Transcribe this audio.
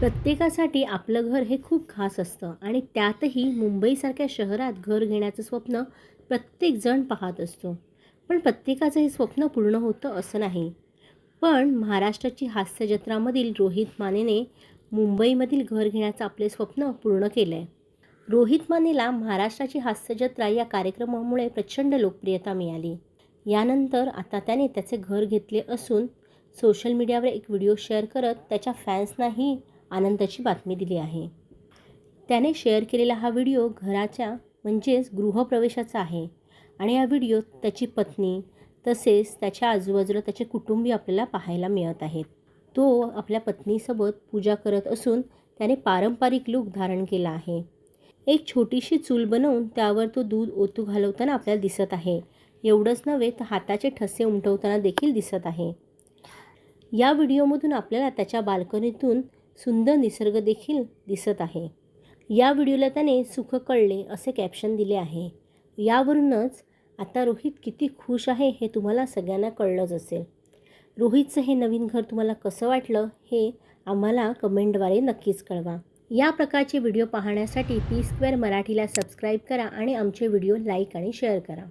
प्रत्येकासाठी आपलं घर हे खूप खास असतं आणि त्यातही मुंबईसारख्या शहरात घर घेण्याचं स्वप्न प्रत्येकजण पाहत असतो. पण प्रत्येकाचं हे स्वप्न पूर्ण होतं असं नाही. पण महाराष्ट्राची हास्यजत्रामधील रोहित मानेने मुंबईमधील घर घेण्याचं आपले स्वप्न पूर्ण केलं आहे रोहित मानेला महाराष्ट्राची हास्यजत्रा या कार्यक्रमामुळे प्रचंड लोकप्रियता मिळाली. यानंतर आता त्याने त्याचे घर घेतले असून सोशल मीडियावर एक व्हिडिओ शेअर करत त्याच्या फॅन्सनाही आनंदाची बातमी दिली आहे. त्याने शेअर केलेला हा व्हिडिओ घराच्या म्हणजेच गृहप्रवेशाचा आहे. आणि या व्हिडिओत त्याची पत्नी तसेच त्याच्या आजूबाजूला त्याचे कुटुंबीय आपल्याला पाहायला मिळत आहेत. तो आपल्या पत्नीसोबत पूजा करत असून त्याने पारंपरिक लूक धारण केला आहे. एक छोटीशी चूल बनवून त्यावर तो दूध ओतू घालवताना आपल्याला दिसत आहे. एवढंच नव्हे तर हाताचे ठसे उमटवताना देखील दिसत आहे. या व्हिडिओमधून आपल्याला त्याच्या बाल्कनीतून सुंदर निसर्ग देखील दिसत आहे. या व्हिडिओला त्याने सुख कळले असे कॅप्शन दिले आहे. यावरूनच आता रोहित किती खुश आहे हे तुम्हाला सगळ्यांना कळलंच असेल. रोहितचं हे नवीन घर तुम्हाला कसं वाटलं हे आम्हाला कमेंटद्वारे नक्कीच कळवा. या प्रकारचे व्हिडिओ पाहण्यासाठी पी स्क्वेअर मराठीला सबस्क्राईब करा आणि आमचे व्हिडिओ लाईक आणि शेअर करा.